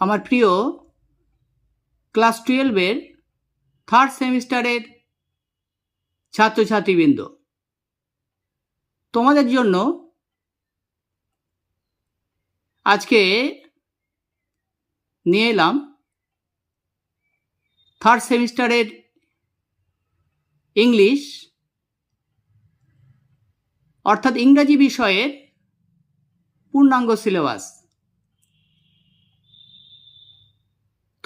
আমার প্রিয় ক্লাস টুয়েলভের থার্ড সেমিস্টারের ছাত্রছাত্রীবৃন্দ, তোমাদের জন্য আজকে নিয়ে এলাম থার্ড সেমিস্টারের ইংলিশ, অর্থাৎ ইংরাজি বিষয়ের পূর্ণাঙ্গ সিলেবাস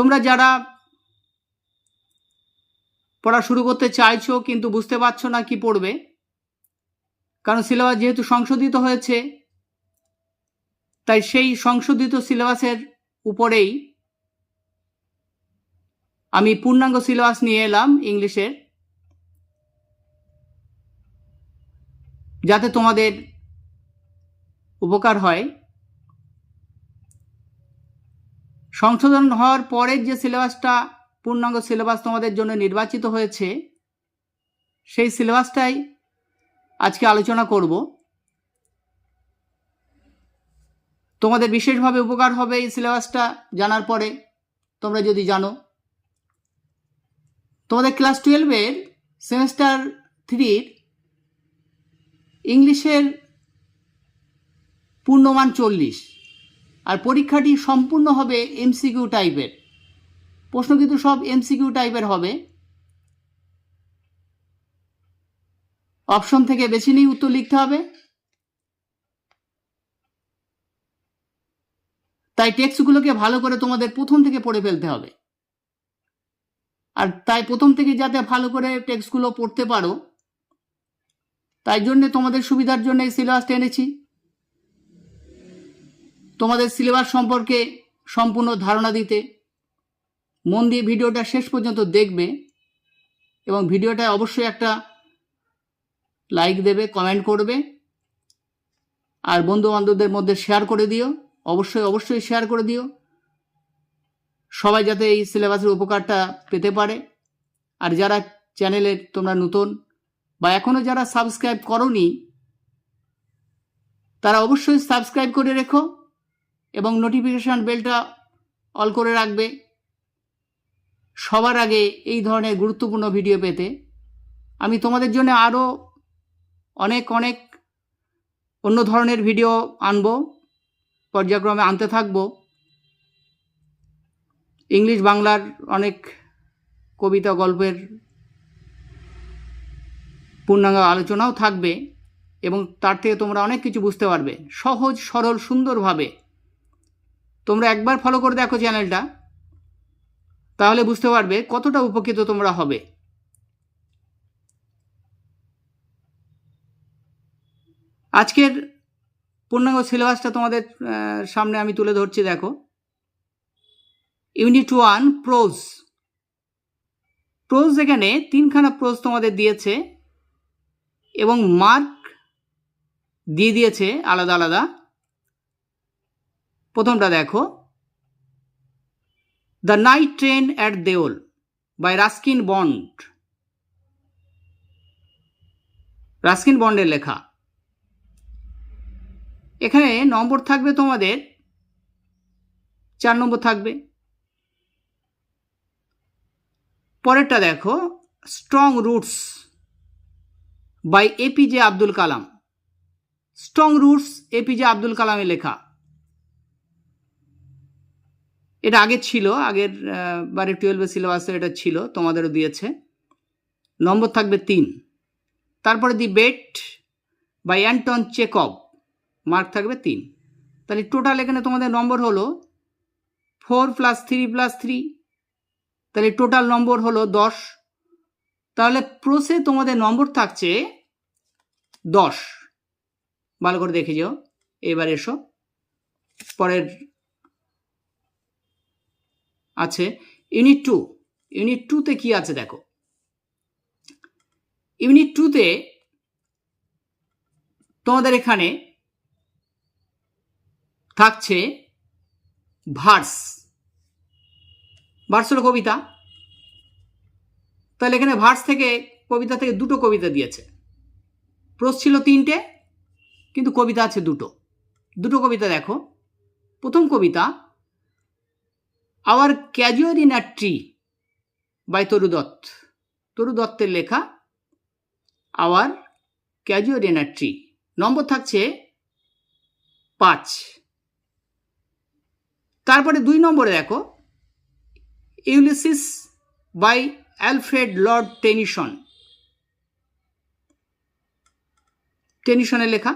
তোমরা যারা পড়া শুরু করতে চাইছো কিন্তু বুঝতে পারছ না কি পড়বে, কারণ সিলেবাস যেহেতু সংশোধিত হয়েছে, তাই সেই সংশোধিত সিলেবাসের উপরেই আমি পূর্ণাঙ্গ সিলেবাস নিয়ে এলাম ইংলিশের যাতে তোমাদের উপকার হয়। সংশোধন হওয়ার পরের যে সিলেবাসটা, পূর্ণাঙ্গ সিলেবাস তোমাদের জন্য নির্বাচিত হয়েছে, সেই সিলেবাসটাই আজকে আলোচনা করব। তোমাদের বিশেষভাবে উপকার হবে এই সিলেবাসটা জানার পরে, তোমরা যদি জানো। তোমাদের ক্লাস টুয়েলভের সেমেস্টার থ্রির ইংলিশের পূর্ণমান চল্লিশ। আর পরীক্ষাটি সম্পূর্ণ হবে এমসিকিউ টাইপের প্রশ্ন কিন্তু সব এমসিকিউ টাইপের হবে। অপশন থেকে বেছে নিয়ে উত্তর লিখতে হবে। তাই টেক্সটগুলোকে ভালো করে তোমাদের প্রথম থেকে পড়ে ফেলতে হবে। আর তাই প্রথম থেকে যাতে ভালো করে টেক্সটগুলো পড়তে পারো, তাই জন্যে তোমাদের সুবিধার জন্য এই সিলেবাসটা এনেছি। তোমাদের সিলেবাস সম্পর্কে সম্পূর্ণ ধারণা দিতে মন দিয়ে ভিডিওটা শেষ পর্যন্ত দেখবে এবং ভিডিওটা অবশ্যই একটা লাইক দেবে, কমেন্ট করবে। আর বন্ধু বান্ধবদের মধ্যে শেয়ার করে দিও। অবশ্যই অবশ্যই শেয়ার করে দিও। সবাই যাতে এই সিলেবাসের উপকারটা পেতে পারে। আর যারা চ্যানেলে তোমরা নতুন বা এখনও যারা সাবস্ক্রাইব করনি, তারা অবশ্যই সাবস্ক্রাইব করে রেখো। এবং নোটিফিকেশান বেলটা অল করে রাখবে। সবার আগে এই ধরনের গুরুত্বপূর্ণ ভিডিও পেতে। আমি তোমাদের জন্য আরও অনেক অনেক অন্য ধরনের ভিডিও আনব, পর্যায়ক্রমে আনতে থাকব। ইংলিশ বাংলার অনেক কবিতা, গল্পের পূর্ণাঙ্গ আলোচনাও থাকবে এবং তার থেকে তোমরা অনেক কিছু বুঝতে পারবে। সহজ, সরল, সুন্দরভাবে। তোমরা একবার ফলো করে দেখো চ্যানেলটা তাহলে বুঝতে পারবে কতটা উপকৃত তোমরা হবে। আজকের পূর্ণাঙ্গ সিলেবাসটা তোমাদের সামনে আমি তুলে ধরছি, দেখো। ইউনিট ওয়ান প্রোজ প্রোজ এখানে তিনখানা প্রোজ তোমাদের দিয়েছে এবং মার্ক দিয়ে দিয়েছে আলাদা আলাদা। প্রথমটা দেখো। The night train at Deoli by Ruskin Bond Ruskin বন্ডের লেখা। এখানে নম্বর থাকবে তোমাদের, চার নম্বর থাকবে। পরেরটা দেখো strong roots by APJ Abdul Kalam strong roots APJ Abdul কালামের লেখা। এটা আগে ছিল, আগের বারে টুয়েলভের সিলেবাসে এটা ছিল, তোমাদেরও দিয়েছে। নম্বর থাকবে তিন। তারপরে the bet by Anton Chekhov, mark থাকবে তিন। তাহলে টোটাল এখানে তোমাদের নম্বর হলো four plus three plus three. তাহলে টোটাল নম্বর হলো দশ। তাহলে প্রসে তোমাদের নম্বর থাকছে দশ। ভালো করে দেখে যাও। এবার এসো। পরের আছে। ইউনিট টু ইউনিট টুতে কি আছে দেখো। ইউনিট টুতে তোমাদের এখানে থাকছে ভার্স ভার্স হলো কবিতা। তাহলে এখানে ভার্স থেকে কবিতা থেকে দুটো কবিতা দিয়েছে। প্রোস ছিল তিনটে, কিন্তু কবিতা আছে দুটো। দুটো কবিতা দেখো। প্রথম কবিতা our casual in a tree by Toru Dutt Toru দত্তের লেখা our casual in a tree নম্বর থাকছে পাঁচ। তারপরে দুই নম্বরে দেখো Ulysses by Alfred Lord Tennyson টেনিসনের লেখা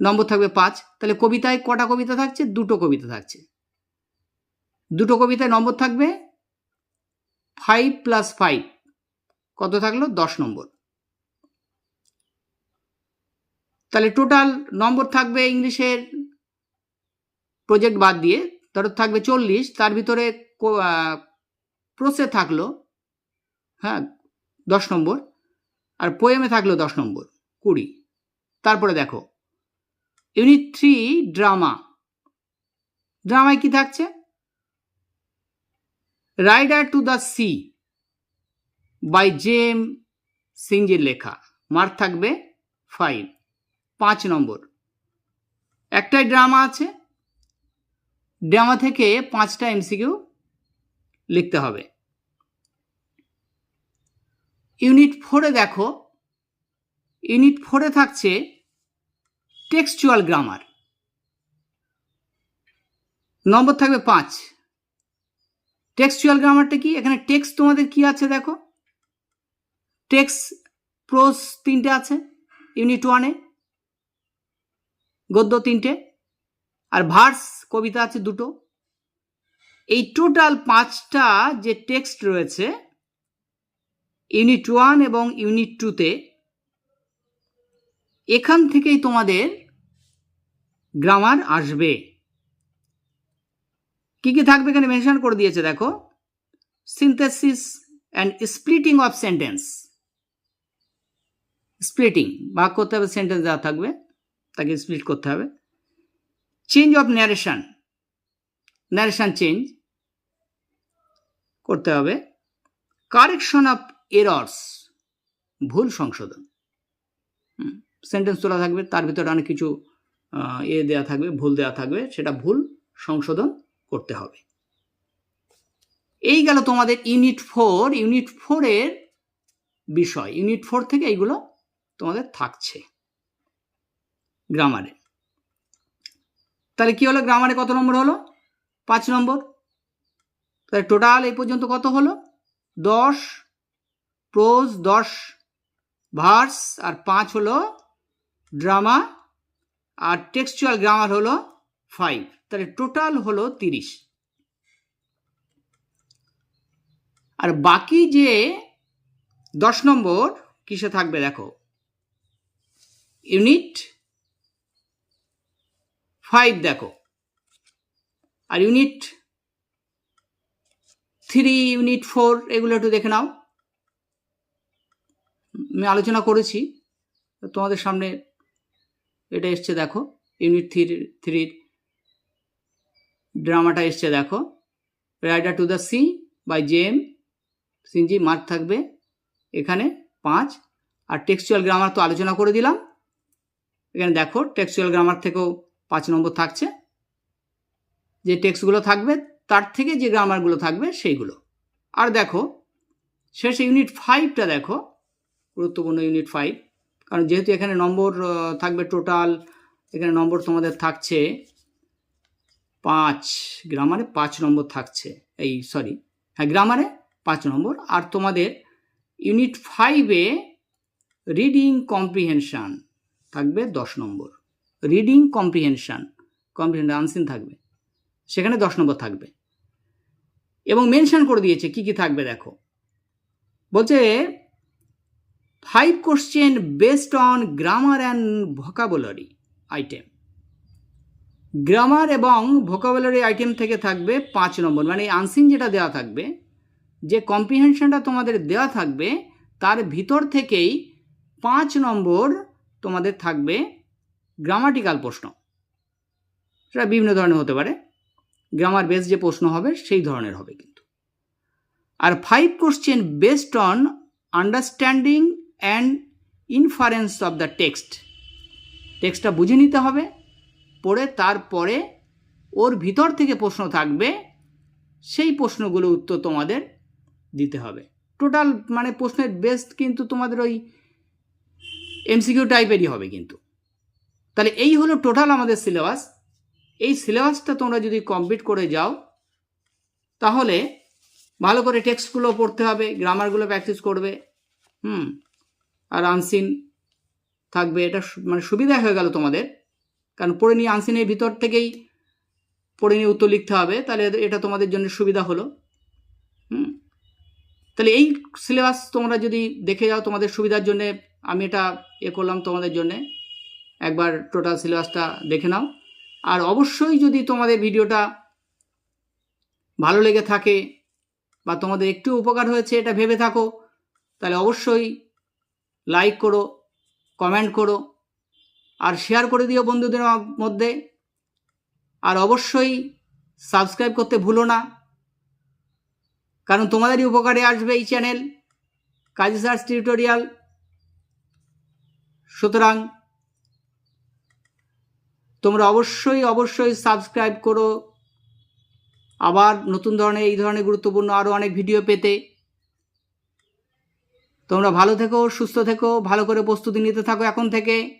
নম্বর থাকবে পাঁচ। তাহলে কবিতায় কটা কবিতা থাকছে? দুটো কবিতা থাকছে। দুটো কবিতায় নম্বর থাকবে? ফাইভ প্লাস ফাইভ কত থাকল? দশ নম্বর। তাহলে টোটাল নম্বর থাকবে ইংলিশের প্রজেক্ট বাদ দিয়ে, ধরো থাকবে চল্লিশ, তার ভিতরে প্রসে থাকল হ্যাঁ দশ নম্বর, আর পোয়েমে থাকল দশ নম্বর, কুড়ি। তারপরে দেখো ইউনিট থ্রি ড্রামা ড্রামায় কি থাকছে? Riders to the sea by J M সিংজির লেখা। মার্ক থাকবে ফাইভ পাঁচ নম্বর। একটাই ড্রামা আছে। ড্রামা থেকে পাঁচটা এমসিকিউ লিখতে হবে। ইউনিট ফোরে দেখো। ইউনিট ফোরে থাকছে টেক্সচুয়াল গ্রামার নম্বর থাকবে পাঁচ। টেক্সচুয়াল গ্রামারটা কি? এখানে টেক্সট তোমাদের কি আছে দেখো? টেক্স প্রোস তিনটে আছে ইউনিট ওয়ানে গদ্য তিনটে, আর ভার্স কবিতা আছে দুটো। এই টোটাল পাঁচটা যে টেক্সট রয়েছে ইউনিট ওয়ান এবং ইউনিট টুতে এখান থেকেই তোমাদের গ্রামার আসবে। কি কি থাকবে এখানে মেনশন করে দিয়েছে, দেখো। Synthesis and splitting of sentence splitting ভাগ করতে হবে সেন্টেন্স দেওয়া থাকবে, তাকে স্প্লিট করতে হবে। Change of narration narration change করতে হবে। কারেকশন অফ এরর্স ভুল সংশোধন। সেন্টেন্স তোলা থাকবে, তার ভিতরে অনেক কিছু এ দেওয়া থাকবে, ভুল দেওয়া থাকবে, সেটা ভুল সংশোধন। করতে হবে। এই গেল তোমাদের ইউনিট ফোর ইউনিট ফোরের বিষয়। ইউনিট ফোর থেকে এইগুলো তোমাদের থাকছে গ্রামারে তাহলে কি হলো? গ্রামারে কত নম্বর হলো? পাঁচ নম্বর। তাহলে টোটাল এই পর্যন্ত কত হলো? দশ প্রোজ দশ ভার্স আর পাঁচ হলো ড্রামা আর টেক্সচুয়াল গ্রামার হলো ফাইভ তাহলে টোটাল হলো তিরিশ। আর বাকি যে দশ নম্বর, কিসে থাকবে দেখো? ইউনিট ফাইভ দেখো। আর ইউনিট থ্রি ইউনিট ফোর এগুলো একটু দেখে নাও। আমি আলোচনা করেছি, তোমাদের সামনে এটা এসছে দেখো, ইউনিট থ্রি থ্রির ড্রামাটা এসছে, দেখো। Riders to the sea by J M Synge mark থাকবে এখানে পাঁচ। আর টেক্সচুয়াল গ্রামার তো আলোচনা করে দিলাম। এখানে দেখো টেক্সচুয়াল গ্রামার থেকেও পাঁচ নম্বর থাকছে। যে টেক্সটগুলো থাকবে, তার থেকে যে গ্রামারগুলো থাকবে, সেইগুলো। আর দেখো, শেষ ইউনিট ফাইভটা দেখো, গুরুত্বপূর্ণ ইউনিট ফাইভ। কারণ যেহেতু এখানে নম্বর থাকবে টোটাল, এখানে নম্বর তোমাদের থাকছে পাঁচ গ্রামারে পাঁচ নম্বর থাকছে। এই সরি হ্যাঁ গ্রামারে পাঁচ নম্বর। আর তোমাদের ইউনিট ফাইভে রিডিং কম্প্রিহেনশান থাকবে দশ নম্বর। রিডিং কম্প্রিহেনশান কম্প্রিহেনশন আনসিন থাকবে। সেখানে দশ নম্বর থাকবে। এবং মেনশন করে দিয়েছে, কি কি থাকবে দেখো। বলছে five question based on grammar and vocabulary item grammar এবং ভোকাবুলারি আইটেম থেকে থাকবে পাঁচ নম্বর। মানে আনসিন যেটা দেওয়া থাকবে, যে কম্প্রিহেনশনটা তোমাদের দেওয়া থাকবে, তার ভিতর থেকেই পাঁচ নম্বর তোমাদের থাকবে গ্রামাটিক্যাল প্রশ্ন। সেটা বিভিন্ন ধরনের হতে পারে। গ্রামার বেস যে প্রশ্ন হবে, সেই ধরনের হবে কিন্তু। আর five question based on understanding and inference of the text টেক্সটটা বুঝে নিতে হবে। পড়ে তারপরে ওর ভিতর থেকে প্রশ্ন থাকবে, সেই প্রশ্নগুলো উত্তর তোমাদের দিতে হবে। টোটাল মানে প্রশ্নের বেস্ট কিন্তু তোমাদের ওই এমসিকিউ টাইপেরই হবে কিন্তু। তাহলে এই হলো টোটাল আমাদের সিলেবাস এই সিলেবাসটা তোমরা যদি কমপ্লিট করে যাও, তাহলে ভালো করে টেক্সটগুলো পড়তে হবে গ্রামারগুলো প্র্যাকটিস করবে, হুম, আর আনসিন থাকবে। এটা মানে সুবিধা হয়ে গেল তোমাদের। কারণ পড়ে নিয়ে আনসিনের ভিতর থেকেই পড়ে নিয়ে উত্তর লিখতে হবে, তাহলে এটা তোমাদের জন্য সুবিধা হলো। হুম? তাহলে এই সিলেবাস তোমরা যদি দেখে যাও তোমাদের সুবিধার জন্যে, আমি এটা এ করলাম তোমাদের জন্যে। একবার টোটাল সিলেবাসটা দেখে নাও। আর অবশ্যই যদি তোমাদের ভিডিওটা ভালো লেগে থাকে বা তোমাদের একটু উপকার হয়েছে এটা ভেবে থাকো, তাহলে অবশ্যই লাইক করো, কমেন্ট করো আর শেয়ার করে দিও বন্ধুদের মধ্যে। আর অবশ্যই সাবস্ক্রাইব করতে ভুলো না। কারণ তোমাদেরই উপকারে আসবে এই চ্যানেল কাজী সার্চ টিউটোরিয়াল সুতরাং তোমরা অবশ্যই অবশ্যই সাবস্ক্রাইব করো। আবার নতুন ধরনের এই ধরনের গুরুত্বপূর্ণ আরও অনেক ভিডিও পেতে। তোমরা ভালো থেকো, সুস্থ থেকো, ভালো করে প্রস্তুতি নিতে থাকো এখন থেকে।